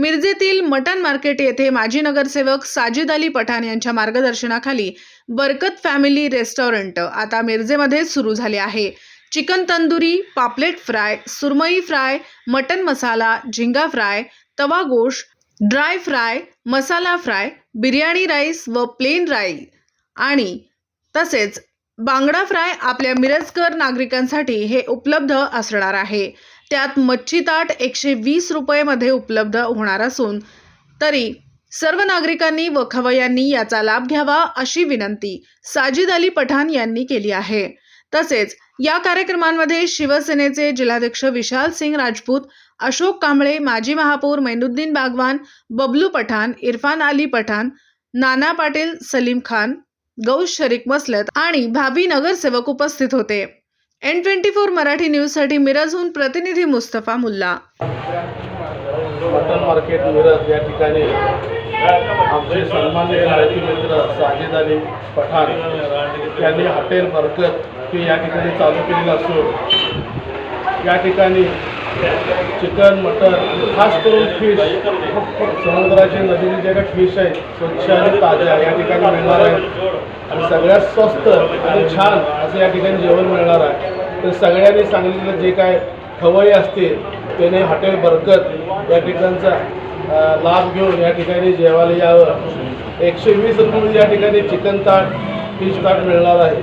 मिरजेतील mutton market येथे माजी नगरसेवक साजिद अली पठाण यांच्या मार्गदर्शनाखाली बरकत फॅमिली रेस्टॉरंट आता मिरजेमध्ये सुरू झाले आहे. चिकन तंदुरी पापलेट फ्राय सुरमई फ्राय मटन मसाला झिंगा फ्राय तवा गोश dry fry masala fry biryani rice व प्लेन राईस आणि तसेच बांगडा फ्राय आपल्या मिरजकर नागरिकांसाठी हे उपलब्ध असणार आहे. त्यात मच्छी ताट एकशे वीस रुपयेमध्ये उपलब्ध होणार असून तरी सर्व नागरिकांनी व खवयांनी याचा लाभ घ्यावा अशी विनंती साजिद अली पठाण यांनी केली आहे. तसेच या कार्यक्रमांमध्ये शिवसेनेचे जिल्हाध्यक्ष विशाल सिंग राजपूत अशोक कांबळे माजी महापौर मैनुद्दीन बागवान बबलू पठाण इरफान अली पठाण नाना पाटील सलीम खान गौश शरीक मसलत आणि भावी नगरसेवक उपस्थित होते. एन ट्वेंटी फोर मराठी न्यूजसाठी मिरजहून प्रतिनिधी मुस्तफा मुल्ला. मटन मार्केट मिरज या ठिकाणी आमचे सन्माननीय लाडकी मित्र साजिद अली पठाण यांनी हॉटेल बरकत ही या ठिकाणी चालू केलेलं असून या ठिकाणी चिकन मटन खास करून फिश समुद्राची नदीची जे काही फिश आहेत स्वच्छ आणि ताज्या या ठिकाणी मिळणार आहेत. आणि सगळ्यात स्वस्त आणि छान असं या ठिकाणी जेवण मिळणार आहे. तर सगळ्यांनी सांगलेलं जे काय खवय्ये असतील त्याने हॉटेल बरकत या ठिकाणचा लाभ घेऊन या ठिकाणी जेवायला यावं. एकशे वीस रुपये या ठिकाणी चिकन ताट फिश ताट मिळणार आहे.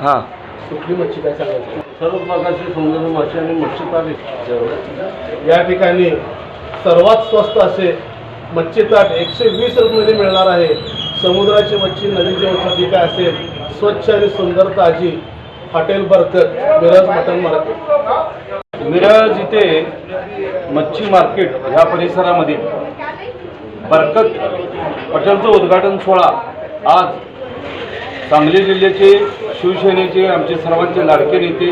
हां. कुठली मच्छी काय सांगायची? सर्व प्रकारची समुद्र मासे आणि मच्छी ताट या ठिकाणी सर्वात स्वस्त असे मच्छी ताट एकशे वीस रुपये मिळणार आहे. समुद्राची मच्छी नदीची मच्छी जी काय असेल स्वच्छ आणि सुंदर ताजी हॉटेल बरकत मिरज मटन मार्केट मिरज इथे मच्छी मार्केट ह्या परिसरामध्ये बरकत हॉटेलचं उद्घाटन सोहळा आज सांगली जिल्ह्याचे शिवसेनेचे आमचे सर्वांचे लाडके नेते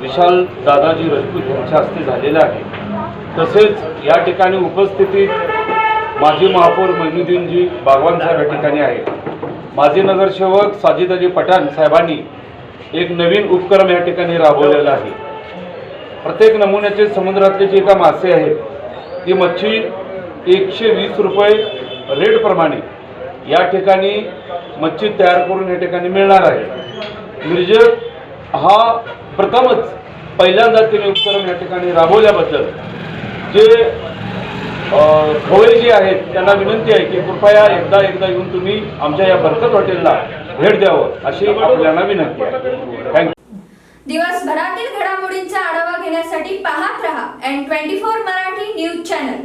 विशाल दादाजी राजपूत यांच्या हस्ते झालेले आहे. तसेच या ठिकाणी उपस्थितीत माजी महापौर मैनुद्दीनजी बागवान साहेब या ठिकाणी आहेत. माजी नगरसेवक साजिदाजी पठाण साहेबांनी एक नवीन उपक्रम या ठिकाणी राबवलेला आहे. प्रत्येक नमुन्याचे समुद्रातले जे का मासे आहेत ती मच्छी एकशे वीस रुपये रेटप्रमाणे या ठिकाणी मच्छी तयार करून या ठिकाणी मिळणार आहे. मिरजत हा प्रथमच पहिल्यांदा तिने उपक्रम या ठिकाणी राबवल्याबद्दल जे खवळे जे आहेत त्यांना विनंती आहे की कृपया एकदा एकदा येऊन तुम्ही आमच्या या बरकत हॉटेलला भेट द्यावं अशी आपल्याला विनंती आहे. थँक्यू दिवसभरातील घडामोडींचा आढावा घेण्यासाठी पाहत रहा N twenty four Marathi news channel